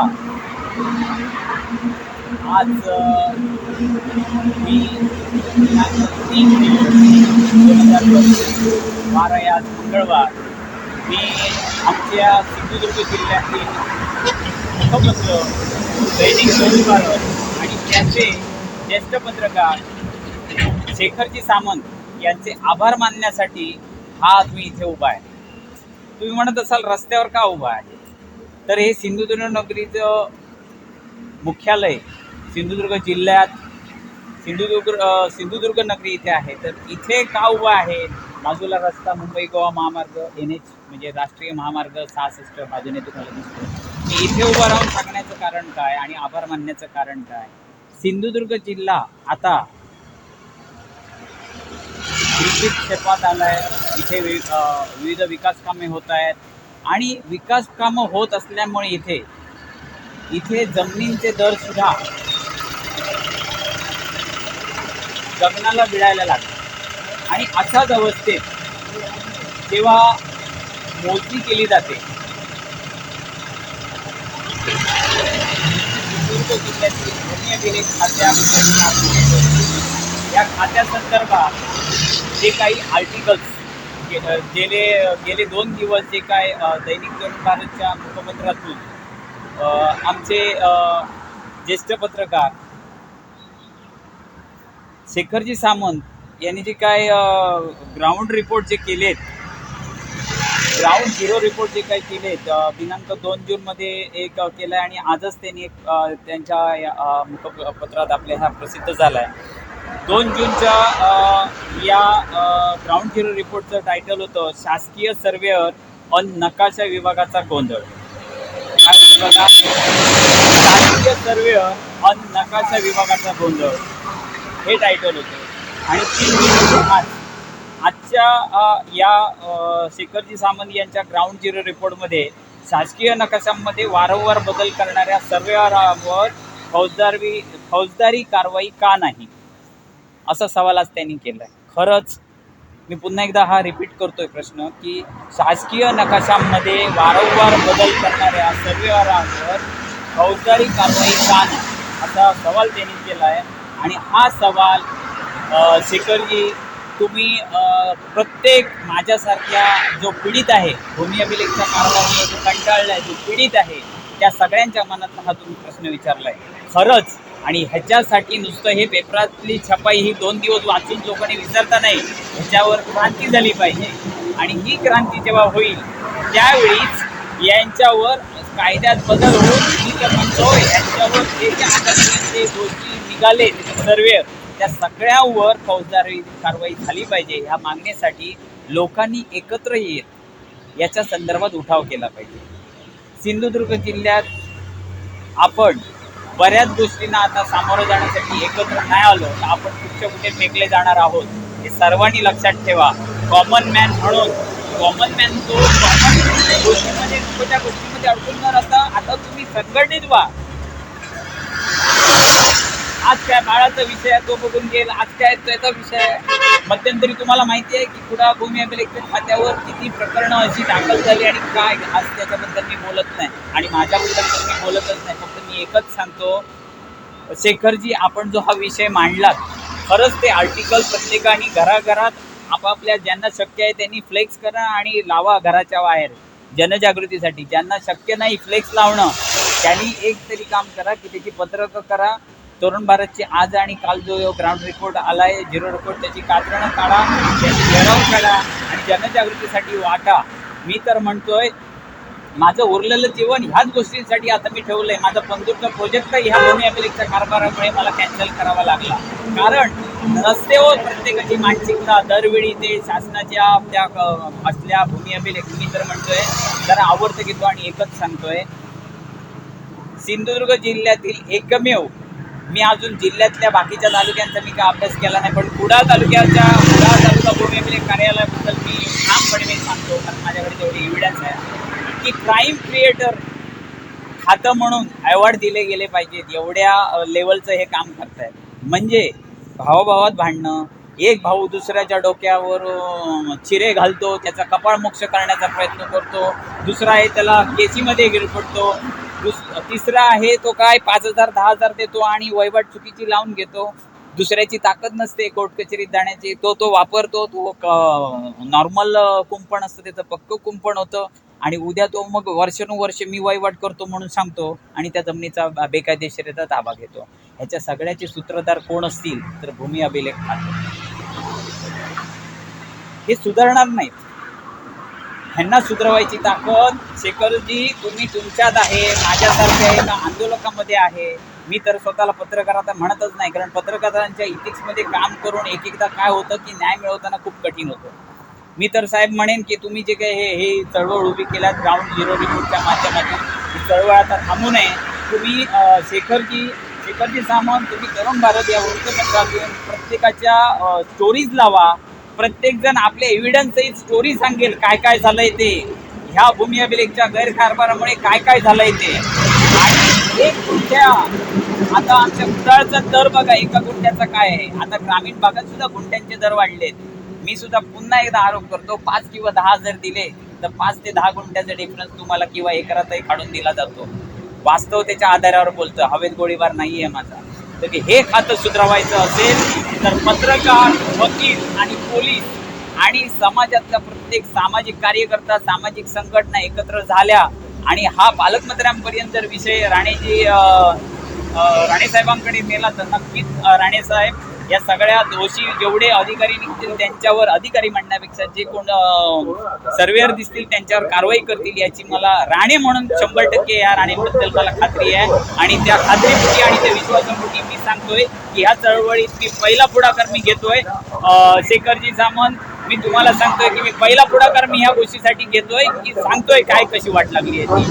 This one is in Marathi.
नमस्कार आज मी तीन दिवस दोन हजार बारा या मंगळवार मी आमच्या सिंधुदुर्ग जिल्ह्यातील मुखपत्र दैनिक जोडीदार आणि त्याचे ज्येष्ठ पत्रकार शेखरजी सामंत यांचे आभार मानण्यासाठी हा आज मी इथे उभा आहे. तुम्ही म्हणत असाल रस्त्यावर का उभा आहे? तर हे सिंधुदुर्ग नगरीचं मुख्यालय सिंधुदुर्ग जिल्ह्यात सिंधुदुर्ग सिंधुदुर्ग नगरी इथे आहे. तर इथे का उभं आहे. बाजूला रस्ता मुंबई गोवा महामार्ग एन एच म्हणजे राष्ट्रीय महामार्ग सहासष्ट बाजूने तुम्हाला दिसतो. मी इथे उभं राहून सांगण्याचं कारण काय आणि आभार मानण्याचं कारण काय? सिंधुदुर्ग जिल्हा आता कृषी क्षेत्रात आला आहे इथे विविध विकास कामे होत आहेत. आणि विकास कामं होत असल्यामुळे इथे इथे जमिनींचे दर सुद्धा गगनाला मिळायला लागले. आणि अशाच अवस्थेत जेव्हा मोजणी केली जाते सिंधुदुर्ग जिल्ह्यातील भूमी खात्या या खात्यासंदर्भात जे काही आर्टिकल्स गेले गेले दोन दिवस जे काय दैनिक तरुण भारतच्या मुखपत्रातून आमचे ज्येष्ठ पत्रकार शेखरजी सामंत यांनी जे काय ग्राउंड रिपोर्ट जे केलेत ग्राउंड झिरो रिपोर्ट जे काही केलेत दिनांक दोन जूनमध्ये एक अ, केलं आहे आणि आजच त्यांनी एक त्यांच्या मुखपत्रात आपल्या हा प्रसिद्ध झाला आहे दोन जूनच्या या ग्राउंड झिरो रिपोर्टचं टायटल होतं शासकीय सर्वेअर ऑन नकाशा विभागाचा गोंधळ. शासकीय सर्वेअर ऑन नकाशा विभागाचा गोंधळ. हे टायटल होतं. आणि तीन जून आज आजच्या या शेखरजी सामंत यांच्या ग्राउंड झिरो रिपोर्टमध्ये शासकीय नकाशांमध्ये वारंवार बदल करणाऱ्या सर्वेअरांवर फौजदारी फौजदारी कारवाई का नाही? असा सवाल आज त्यांनी केला आहे खरंच मी पुन्हा एकदा हा रिपीट करतोय प्रश्न की शासकीय नकाशांमध्ये वारंवार बदल करणाऱ्या सर्वेवारांवर फौजदारी कारवाई का नाही असा सवाल त्यांनी केला आहे आणि हा सवाल शेखरजी तुम्ही प्रत्येक माझ्यासारख्या जो पीडित आहे भूमी अभिलेखच्या कारणामुळे जो कंटाळला आहे जो पीडित आहे त्या सगळ्यांच्या मनात हा तुम्ही प्रश्न विचारला आहे खरंच आणि ह्याच्यासाठी नुसतं हे पेपरातली छपाई ही दोन दिवस वाचून लोकांनी विसरता नाही. ह्याच्यावर क्रांती झाली पाहिजे. आणि ही क्रांती जेव्हा होईल त्यावेळीच यांच्यावर कायद्यात बदल होऊन मी तर म्हणतो यांच्यावर जे जे गोष्टी निघाले सर्वे त्या सगळ्यांवर फौजदारी कारवाई झाली पाहिजे. ह्या मागणीसाठी लोकांनी एकत्र येत याच्या संदर्भात उठाव केला पाहिजे. सिंधुदुर्ग जिल्ह्यात आपण बऱ्याच गोष्टींना आता सामोरं जाण्यासाठी एकत्र नाही आलो तर आपण कुठच्या कुठे फेकले जाणार आहोत हे सर्वांनी लक्षात ठेवा. कॉमन मॅन म्हणून कॉमन मॅन तो कॉमन गोष्टीमध्ये छोट्या गोष्टीमध्ये अडकून न राहता आता तुम्ही संघटित व्हा. आज काय बाळाचा विषय आहे तो बघून घेईल. आज काय त्याचा विषय आहे. मध्यंतरी तुम्हाला माहिती आहे की कुडा भूमी अभिलेख खात्यावर किती प्रकरणं अशी दाखल झाली आणि काय आज त्याच्याबद्दल मी बोलत नाही. आणि माझ्याबद्दल तर मी बोलतच नाही. फक्त मी एकच सांगतो शेखरजी आपण जो हा विषय मांडलात खरंच ते आर्टिकल प्रत्येकाने घराघरात आपापल्या ज्यांना शक्य आहे त्यांनी फ्लेक्स करा आणि लावा घराच्या बाहेर जनजागृतीसाठी. ज्यांना शक्य नाही फ्लेक्स लावणं त्यांनी एक तरी काम करा की त्याची पत्रकं करा तरुण भारतचे आज आणि काल जो ग्राउंड रिपोर्ट आला आहे झिरो रिपोर्ट त्याची कात्रणं काढा त्याची घेराव काढा आणि जनजागृतीसाठी वाटा. मी तर म्हणतोय माझं उरलेलं जीवन ह्याच गोष्टींसाठी आता मी ठेवलंय. माझा पंतूरचा प्रोजेक्ट ह्या भूमी अभिलेखच्या कारभारामुळे मला कॅन्सल करावा लागला. कारण रस्त्यावर प्रत्येकाची मानसिकता दरवेळी ते शासनाच्या त्या असल्या भूमी अभिलेख मी तर म्हणतोय जरा आवडतं घेतो आणि एकच सांगतोय. सिंधुदुर्ग जिल्ह्यातील एकमेव मी अजून जिल्ह्यातल्या बाकीच्या तालुक्यांचा मी काय अभ्यास केला नाही पण कुडाळ तालुक्याच्या कुडाळ तालुका भूमी कार्यालयाबद्दल मी ठामपणे मी सांगतो कारण माझ्याकडे तेवढी एव्हिडन्स आहे. की क्राईम क्रिएटर खातं म्हणून अवॉर्ड दिले गेले पाहिजेत एवढ्या लेवलचं हे काम करतायत. म्हणजे भावाभावात भांडणं एक भाऊ दुसऱ्याच्या डोक्यावर चिरे घालतो त्याचा कपाळ मोक्ष करण्याचा प्रयत्न करतो दुसरा आहे त्याला केसीमध्ये गिरपडतो तिसरा आहे तो काय पाच हजार दहा हजार देतो आणि वहिवाट चुकीची लावून घेतो. दुसऱ्याची ताकद नसते कोर्ट कचेरीत जाण्याची. तो तो वापरतो तो नॉर्मल कुंपण असतं त्याचं पक्क कुंपण होतं. आणि उद्या तो मग वर्षानुवर्ष मी वहिवाट करतो म्हणून सांगतो आणि त्या जमिनीचा बेकायदेशीरचा ताबा घेतो. ह्याच्या सगळ्याचे सूत्रधार कोण असतील तर भूमी अभिलेख खाते हे सुधारणार नाहीत. ह्यांना सुधरवायची ताकद शेखरजी तुम्ही तुमच्यात आहे माझ्यासारख्या एका आंदोलकामध्ये आहे? मी तर स्वतःला पत्रकार आता म्हणतच नाही कारण पत्रकारांच्या इथिक्समध्ये काम करून एक एकदा काय होतं की न्याय मिळवताना खूप कठीण होतं. मी तर साहेब म्हणेन की तुम्ही जे काही हे हे चळवळ उभी केल्यात ग्राउंड झिरो रिपोर्टच्या माध्यमातून ही चळवळ आता थांबू नये. तुम्ही शेखरजी शेखरजी सामंत तुम्ही तरुण भारत या वृत्तपत्रातून प्रत्येकाच्या स्टोरीज लावा. प्रत्येकजण आपले एव्हिडन्स सहित स्टोरी सांगेल काय काय झालंय ते. ह्या भूमी अभिलेखच्या गैरकारभारामुळे काय काय झालंय ते. आणि एक गुंठ्या आता आमच्या गुंडाळचा दर बघा एका गुंठ्याचा काय आहे? आता ग्रामीण भागात सुद्धा गुंठ्यांचे दर वाढलेत. मी सुद्धा पुन्हा एकदा आरोप करतो पाच किंवा दहा जर दिले तर पाच ते दहा गुंठ्याचा डिफरन्स तुम्हाला किंवा एकरातही काढून दिला जातो. वास्तव त्याच्या आधारावर बोलतो हवेत गोळीबार नाही आहे माझा. तर हे खातं सुधारवायचं असेल तर पत्रकार वकील आणि पोलीस आणि समाजातला प्रत्येक सामाजिक कार्यकर्ता सामाजिक संघटना एकत्र झाल्या. आणि हा पालकमंत्र्यांपर्यंत जर विषय राणेजी राणेसाहेबांकडे नेला तर नक्कीच राणेसाहेब या सगळ्या दोषी जेवढे अधिकारी निघतील त्यांच्यावर अधिकारी म्हणण्यापेक्षा जे कोण सर्वेअर दिसतील त्यांच्यावर कारवाई करतील याची मला राणे म्हणून शंभर टक्के या राणेबद्दल मला खात्री आहे. आणि त्या खात्रीपोटी आणि त्या विश्वासापोटी मी सांगतोय की ह्या चळवळीत मी पहिला पुढाकार मी घेतोय. शेखरजी सामंत मी तुम्हाला सांगतोय की मी पहिला पुढाकार मी ह्या गोष्टीसाठी घेतोय की सांगतोय काय कशी वाट लागली आहे